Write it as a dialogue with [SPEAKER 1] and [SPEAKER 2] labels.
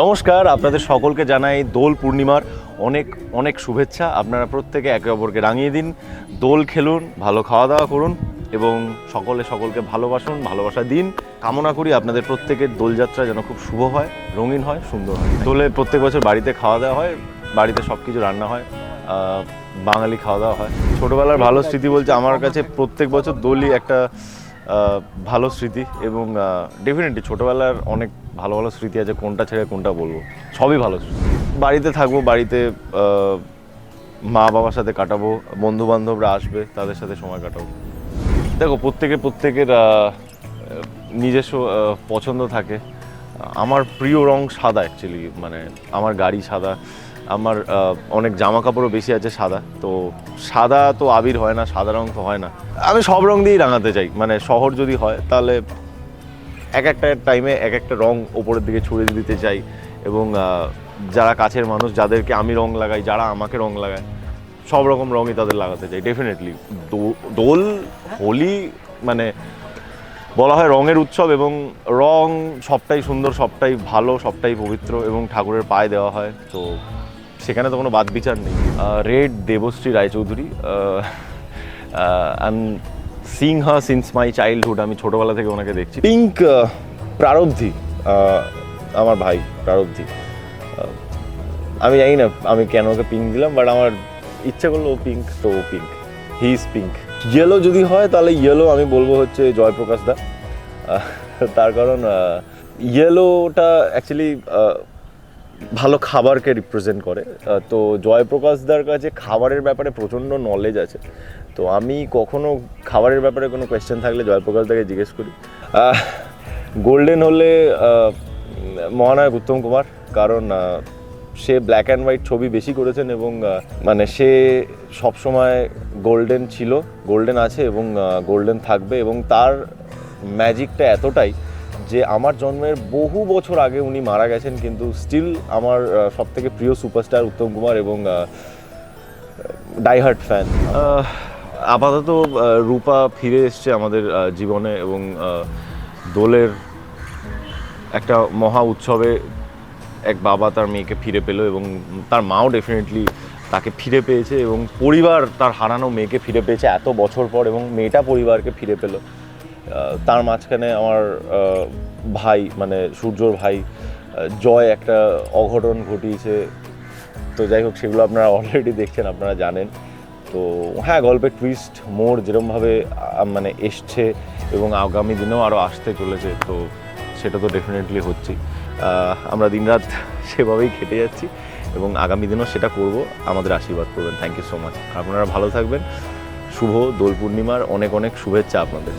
[SPEAKER 1] নমস্কার, আপনাদের সকলকে জানাই দোল পূর্ণিমার অনেক অনেক শুভেচ্ছা। আপনারা প্রত্যেকে একে অপরকে রাঙিয়ে দিন। দোল খেলুন, ভালো খাওয়া দাওয়া করুন এবং সকলে সকলকে ভালোবাসুন, ভালোবাসা দিন। কামনা করি আপনাদের প্রত্যেকের দোলযাত্রা যেন খুব শুভ হয়, রঙিন হয়, সুন্দর হয়। দোলে প্রত্যেক বছর বাড়িতে খাওয়া দাওয়া হয়, বাড়িতে সব কিছু রান্না হয় বাঙালি খাওয়া দাওয়া হয়। ছোটোবেলার ভালো স্মৃতি বলছে আমার কাছে প্রত্যেক বছর দোলই একটা ভালো স্মৃতি এবং ডেফিনেটলি ছোটোবেলার অনেক ভালো ভালো স্মৃতি আছে, কোনটা ছেড়ে কোনটা বলব। সবই ভালো স্মৃতি। বাড়িতে থাকব, বাড়িতে মা বাবার সাথে কাটাবো বন্ধু বান্ধবরা আসবে, তাদের সাথে সময় কাটাবো। দেখো প্রত্যেকের প্রত্যেকের নিজস্ব পছন্দ থাকে। আমার প্রিয় রং সাদা অ্যাকচুয়ালি মানে আমার গাড়ি সাদা। আমার অনেক জামা কাপড়ও বেশি আছে সাদা। তো সাদা তো আবির হয় না, সাদা রং তো হয় না। আমি সব রং দিয়েই রাঙাতে চাই। মানে শহর যদি হয়, তাহলে এক একটা টাইমে এক একটা রং ওপরের দিকে ছড়িয়ে দিতে চাই এবং যারা কাছের মানুষ যাদেরকে আমি রং লাগাই, যারা আমাকে রং লাগায়, সব রকম রঙই তাদের লাগাতে চাই ডেফিনেটলি দোল, হোলি মানে বলা হয় রঙের উৎসব এবং রং সবটাই সুন্দর, সবটাই ভালো, সবটাই পবিত্র এবং ঠাকুরের পায়ে দেওয়া হয়, তো সেখানে তো কোনো বাদ বিচার নেই। Red Debashree Roychowdhury I sing Ha since my childhood আমি ছোটোবেলা থেকে ওনাকে দেখছি। পিঙ্ক প্রারব্ধি আমার ভাই প্রারব্ধি। আমি জানি না আমি কেন ওকে পিঙ্ক দিলাম বাট আমার ইচ্ছে করল ও পিঙ্ক তো ও pink he is pink yellow যদি হয়, তাহলে ইয়েলো আমি বলব হচ্ছে জয়প্রকাশ দা। তার কারণ ইয়েলোটা অ্যাকচুয়ালি ভালো খাবারকে রিপ্রেজেন্ট করে। তো জয়প্রকাশদার কাছে খাবারের ব্যাপারে প্রচণ্ড নলেজ আছে। তো আমি কখনো খাবারের ব্যাপারে কোনো কোয়েশ্চেন থাকলে জয়প্রকাশদাকে জিজ্ঞেস করি। গোল্ডেন হলে মহানায়ক উত্তম কুমার, কারণ সে ব্ল্যাক অ্যান্ড হোয়াইট ছবি বেশি করেছেন এবং মানে সে সবসময় গোল্ডেন ছিল গোল্ডেন আছে এবং গোল্ডেন থাকবে এবং তার ম্যাজিকটা এতটাই যে আমার জন্মের বহু বছর আগে উনি মারা গেছেন, কিন্তু স্টিল আমার সব থেকে প্রিয় সুপারস্টার উত্তম কুমার এবং ডাইহার্ট ফ্যান আপাতত রূপা ফিরে এসছে আমাদের জীবনে এবং দোলের একটা মহা উৎসবে এক বাবা তার মেয়েকে ফিরে পেল এবং তার মাও ডেফিনেটলি তাকে ফিরে পেয়েছে এবং পরিবার তার হারানো মেয়েকে ফিরে পেয়েছে এত বছর পর এবং মেয়েটা পরিবারকে ফিরে পেল। তার মাঝখানে আমার ভাই মানে সূর্যর ভাই জয় একটা অঘটন ঘটিয়েছে। তো যাই হোক, সেগুলো আপনারা অলরেডি দেখছেন, আপনারা জানেন। তো হ্যাঁ গল্পের টুইস্ট মোড় যেরমভাবে মানে এসছে এবং আগামী দিনেও আরও আসতে চলেছে, তো সেটা তো ডেফিনেটলি হচ্ছেই। আমরা দিনরাত সেভাবেই খেটে যাচ্ছি এবং আগামী দিনেও সেটা করব। আমাদের আশীর্বাদ করবেন। থ্যাংক ইউ সো মাচ আপনারা ভালো থাকবেন। শুভ দোল পূর্ণিমার অনেক অনেক শুভেচ্ছা আপনাদের।